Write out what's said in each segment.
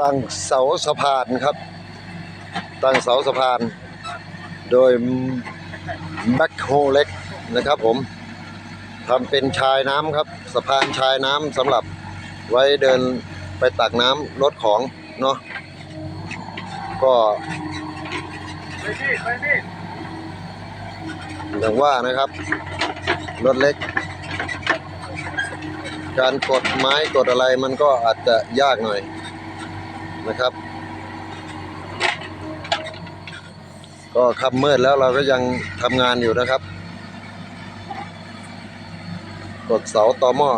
ตั้งเสาสะพานครับ ตั้งเสาสะพาน โดยแบ็คโฮเล็กนะครับผมทำเป็นชายน้ำครับ สะพานชายน้ำสำหรับไว้เดินไปตักน้ำรถของเนาะก็อย่างว่านะครับ รถเล็ก การกดไม้กดอะไรมันก็อาจจะยากหน่อย นะครับ ก็ค่ำมืดแล้วเราก็ยังทำงานอยู่นะครับกดเสาต่อหม้อ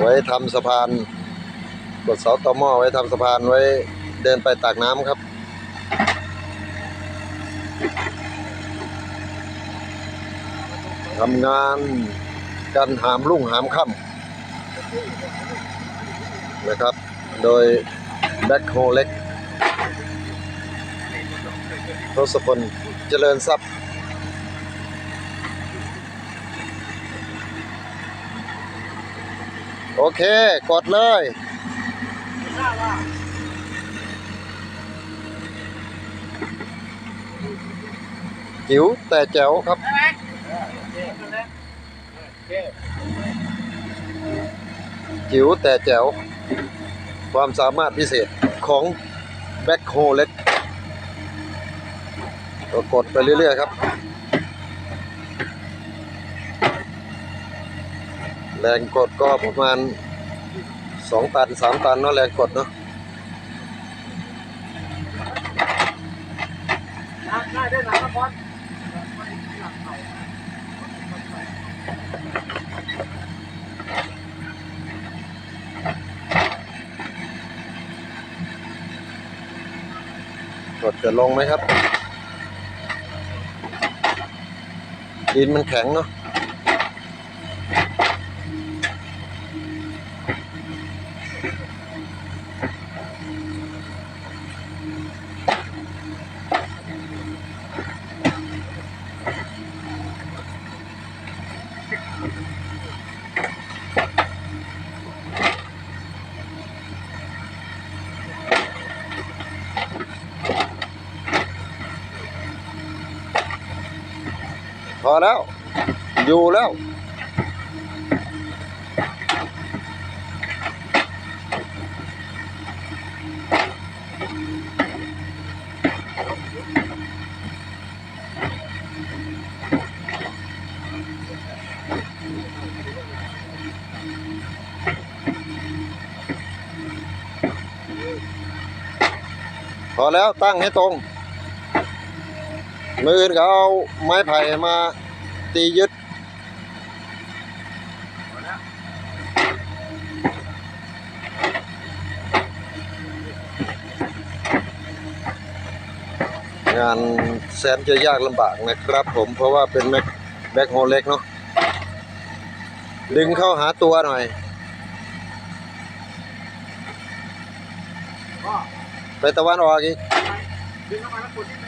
ไว้ทำสะพานกดเสาต่อหม้อไว้ทำสะพานไว้ เดินไปตักน้ำครับ ทำงานกันหามรุ่งหามค่ำนะครับ โดยแบ็คโฮเล็กทศพลเจริญทรัพย์โอเค กดเลย ทราบว่า จิ๋วแต่แจ๋วครับได้ไหมโอเคนั่นแหละโอเคจิ๋วแต่แจ๋ว ความสามารถพิเศษของแบ็คโฮเล็กก็กดไปเรื่อย ๆ ครับ แรงกดก็ประมาณ2ตัน3ตันเนาะแรงกดเนาะได้ได้หนังละคร กดจะลงไหมครับ ดินมันแข็งเนาะ พอแล้ว อยู่แล้วพอแล้วตั้งให้ตรง มืออื่นเขาเอาไม้ไผ่มาตียึด งานแสนจะยากลำบากนะครับผมเพราะว่าเป็นแม็กแบ็คโฮเล็กเนาะดึงเข้าหาตัวหน่อย ไปตะวันออกอีกดึงเข้ามาแล้วกดนิ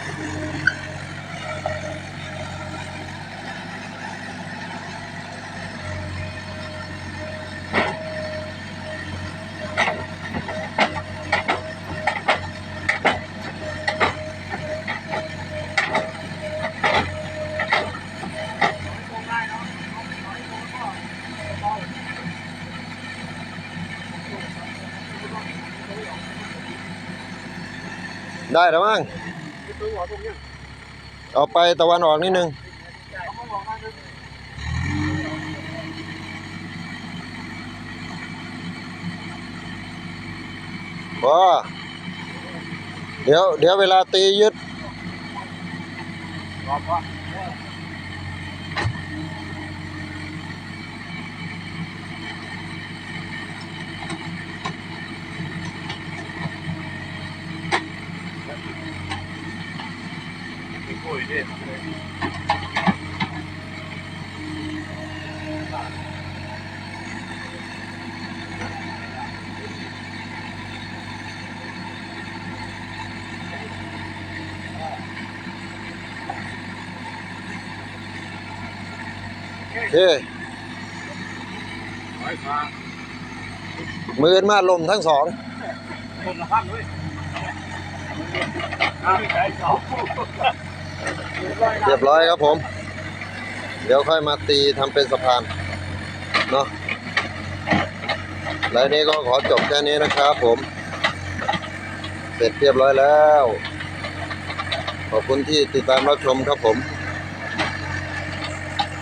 ได้แล้วมั้งเอาไปตะวันออกนิดนึงว้าเลยพอเดี๋ยวเดี๋ยวเวลาตียึด പോയി เฮ้มือนมาลมทั้งสองคนละข้างด้วย เรียบร้อยครับผม เดี๋ยวค่อยมาตีทำเป็นสะพานเนาะแล้วนี้ก็ขอจบแค่นี้นะครับผม เสร็จเรียบร้อยแล้ว ขอบคุณที่ติดตามรับชมครับผม